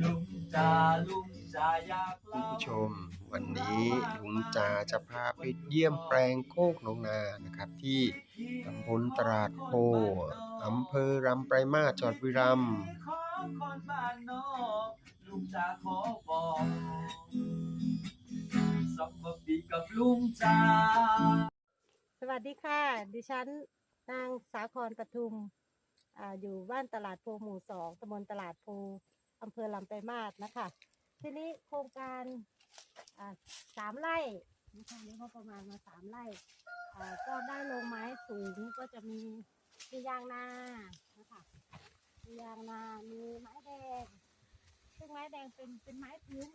ลุงจาลุงจาอยากคุณเล่าผู้ชม วันนี้ลุงจาจะพาไปเยี่ยมแปลงโคกหนองนานะครับ ที่ตำบลตราดโพอำเภอรำไปมาศจังหวัดบุรีรัมย์ของคนบ้านนอกลุงจ่าขอบอกสองบปีกับลุงจา สวัสดีค่ะ ดิฉันนางสาครปทุมอาอยู่บ้านตลาดโพหมู่สองตำบลตลาดโพ อำเภอลำไปลายมาศนะคะ ทีนี้โครงการอ่าสามไร่นะคะนี่เขาประมาณมาสามไร่อ่าก็ได้ลงไม้สูงก็จะมีมียางนานะคะมียางนา มีไม้แดง ซึ่งไม้แดงเป็นเป็นไม้พื้น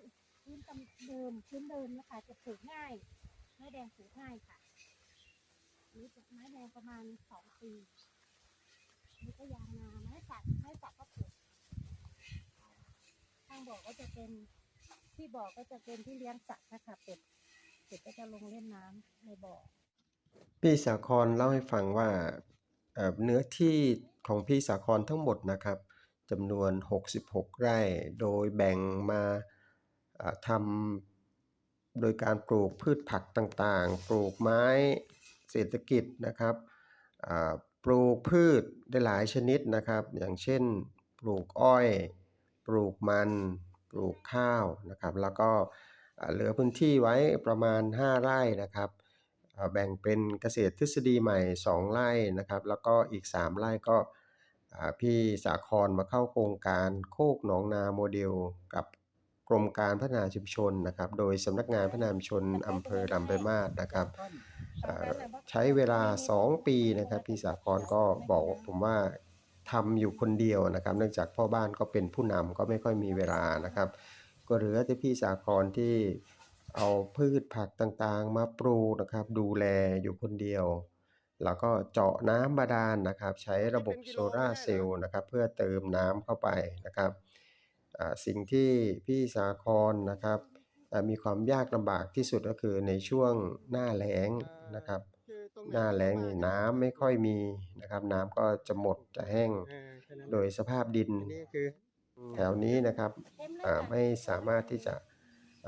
พื้นตำเดิมพื้นเดิมนะคะ จะปลูกง่าย ไม้แดงปลูกง่ายค่ะนี่ไม้แดงประมาณสองปี นี่ก็ยางนา ไม้สักไม้สักก็ปลูกางบ่อก็จะเป็นที่บ่อก็จะเป็นที่เลี้ยงสัตว์นะคะเป็ดเป็ดก็จะลงเล่นน้ำในบ่อ พี่สาครเล่าให้ฟังว่าเอ่อเนื้อที่ของพี่สาครทั้งหมดนะครับจำนวน 66 ไร่ โดยแบ่งมาอ่าทำโดยการปลูกพืชผักต่างๆ ปลูกไม้เศรษฐกิจนะครับอ่าปลูกพืชได้หลายชนิดนะครับ อย่างเช่น ปลูกอ้อย ปลูกมัน ปลูกข้าวนะครับ แล้วก็เหลือพื้นที่ไว้ประมาณ 5 ไร่นะครับแบ่งเป็นเกษตรทฤษฎีใหม่ 2 ไร่นะครับ แล้วก็อีก 3 ไร่ก็พี่สาครมาเข้าโครงการโคกหนองนาโมเดล กับกรมการพัฒนาชุมชนนะครับ โดยสำนักงานพัฒนาชุมชนอำเภอลำไปมาศนะครับใช้เวลา 2 ปีนะครับ พี่สาครก็บอกผมว่า ทำอยู่คนเดียวนะครับ เนื่องจากพ่อบ้านก็เป็นผู้นำก็ไม่ค่อยมีเวลานะครับ ก็เหลือแต่พี่สาครที่เอาพืชผักต่างๆ มาปลูกนะครับ ดูแลอยู่คนเดียว แล้วก็เจาะน้ำบาดาลนะครับ ใช้ระบบโซลาร์เซลล์นะครับ เพื่อเติมน้ำเข้าไปนะครับสิ่งที่พี่สาครนะครับมีความยากลำบากที่สุดก็คือในช่วงหน้าแล้งนะครับ หน้าแล้งนี่น้ำไม่ค่อยมีนะครับ น้ำก็จะหมดจะแห้งโดยสภาพดินแถวนี้นะครับอ่าไม่สามารถที่จะ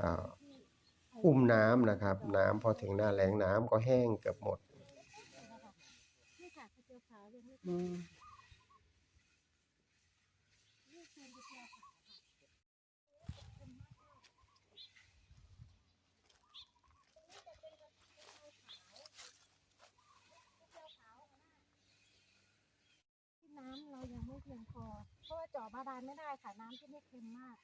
อ่าอุ้มน้ำนะครับ น้ำพอถึงหน้าแล้งน้ำก็แห้งเกือบหมด นี่ค่ะกระเจียวขาวเรียกว่านี่คือกุเจียวขาว น้ำเรายังไม่เพียงพอ เพราะว่าเจาะบาดาลไม่ได้ค่ะน้ำที่นี่เค็มมาก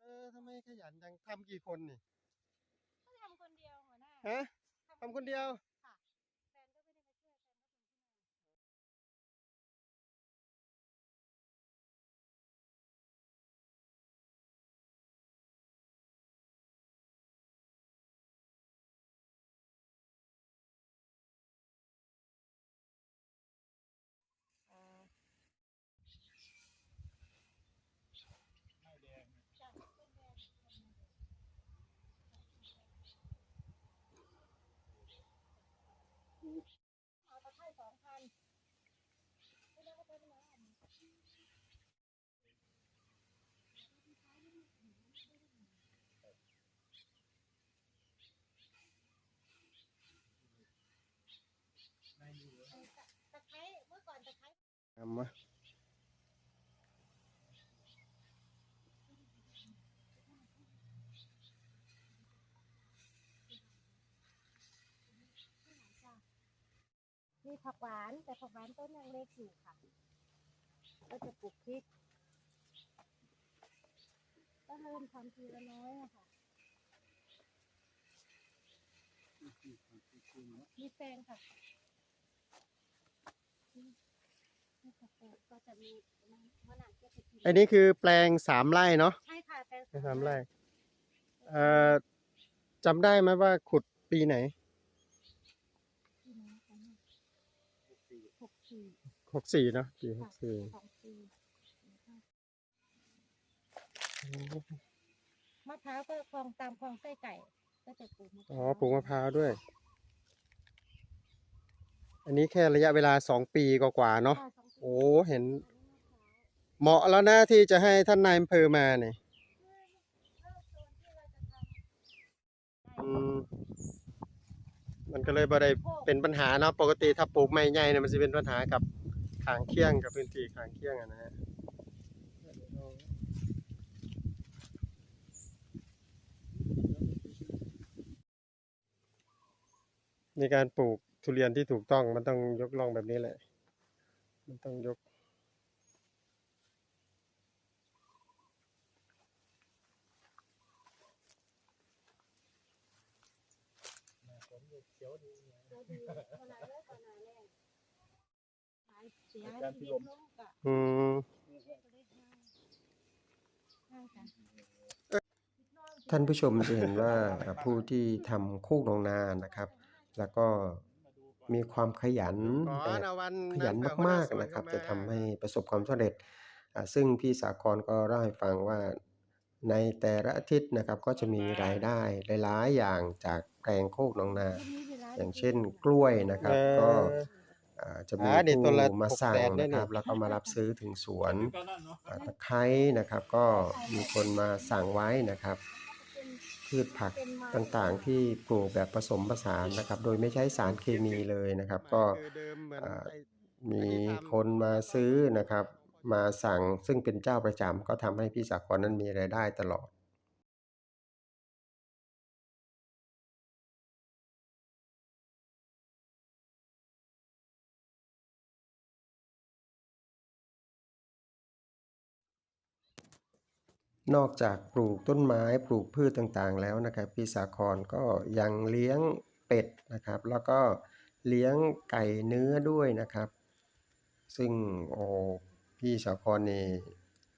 เออทำไมขยันจังทำกี่คนนี่ ก็ทำคนเดียวหัวหน้าฮะทำคนเดียว ค่ะแฟนก็ไม่ได้มาช่วยแฟนก็เป็นที่นั่น อ่าจ้ะต้นแดงเอาตะไคร้สองพันไม่ได้ก็เป็นน้ำ ตะไคร้เมื่อก่อนตะไคร้ ทำวะมีผักหวานแต่ผักหวานต้นยังเล็กอยู่ค่ะ ก็จะปลูกพริกก็เริ่มทำทีละน้อยอะค่ะ มีแปลงค่ะนี่นี่ค่ะแปลง ก็จะมีมะนาวก็จะกินอันนี้คือแปลงสามไร่เนาะใช่ค่ะแปลงแปลงสามไร่เอ่อจำได้ไหมว่าขุดปีไหนที่ไหนกันเนี่ยหกสี่หกสี่เนาะปีหกสี่สองปีมะพร้าวก็คลองตามคลองไส้ไก่ ก็จะปลูกมะพอ๋อร้าวปลูกมะพร้าวด้วย อันนี้แค่ระยะเวลาสองปีกว่าๆเนาะ ค่ะสองปีโอ้เห็น เหมาะแล้วนะที่จะให้ท่านนายอำเภอมาเนี่ยมมันก็เลยบ่ได้เป็นปัญหาเนาะปกติถ้าปลูกไม้ใหญ่เนี่ยมันจะเป็นปัญหากับขางเคียงกับพื้นที่ขางเคียงอะนะฮะในการปลูกทุเรียนที่ถูกต้องมันต้องยกล่องแบบนี้แหละ มันต้องยกเสียให้ชีวิตลูกอะอืมท่านผู้ชมจะเห็นว่าอ่าผู้ที่ทำโคกหนองนานะครับ แล้วก็ มีความขยันแบบขยันมากๆนะครับ จะทำให้ประสบความสำเร็จอ่าซึ่งพี่สากรก็เล่าให้ฟังว่าในแต่ละอาทิตย์นะครับก็จะมีรายได้หลายๆอย่างจากแปลงโคกหนองนา อย่างเช่นกล้วยนะครับก็อ่าจะมีอ่าเดี๋ยวตัวละผู้มาสั่งหกแสนได้นะนี่ครับแล้วก็มารับซื้อถึงสวนก็นั่นเนาะอ่าตะไคร้นะครับ ก็มีคนมาสั่งไว้นะครับ พืชผักต่างๆ ที่ปลูกแบบผสมผสานนะครับ โดยไม่ใช้สารเคมีเลยนะครับ ก็มีคนมาซื้อนะครับ มาสั่งซึ่งเป็นเจ้าประจำก็ทำให้พี่สากรนั้นมีรายได้ตลอด นอกจากปลูกต้นไม้ปลูกพืชต่างๆ แล้วนะครับพี่สาครก็ยังเลี้ยงเป็ดนะครับ แล้วก็เลี้ยงไก่เนื้อด้วยนะครับ ซึ่งโอ้พี่สาครนี่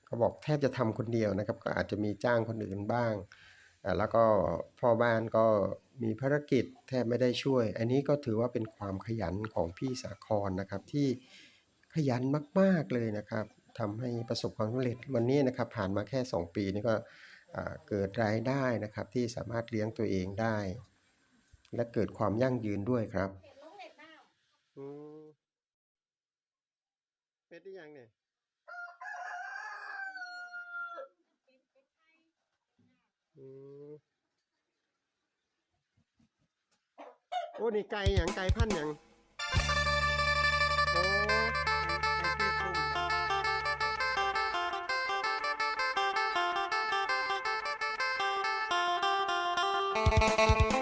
เขาบอกแทบจะทำคนเดียวนะครับ ก็อาจจะมีจ้างคนอื่นบ้าง แล้วก็พ่อบ้านก็มีภารกิจแทบไม่ได้ช่วย อันนี้ก็ถือว่าเป็นความขยันของพี่สาครนะครับที่ขยันมาก ๆเลยนะครับ ทำให้ประสบความสำเร็จวันนี้นะครับผ่านมาแค่ 2 ปีนี่ก็เกิดรายได้นะครับที่สามารถเลี้ยงตัวเองได้ และเกิดความยั่งยืนด้วยครับเป็ดที่ยังเนี่ยโอ้นี่ไก่หยังไก่พันธุ์หยัง รุง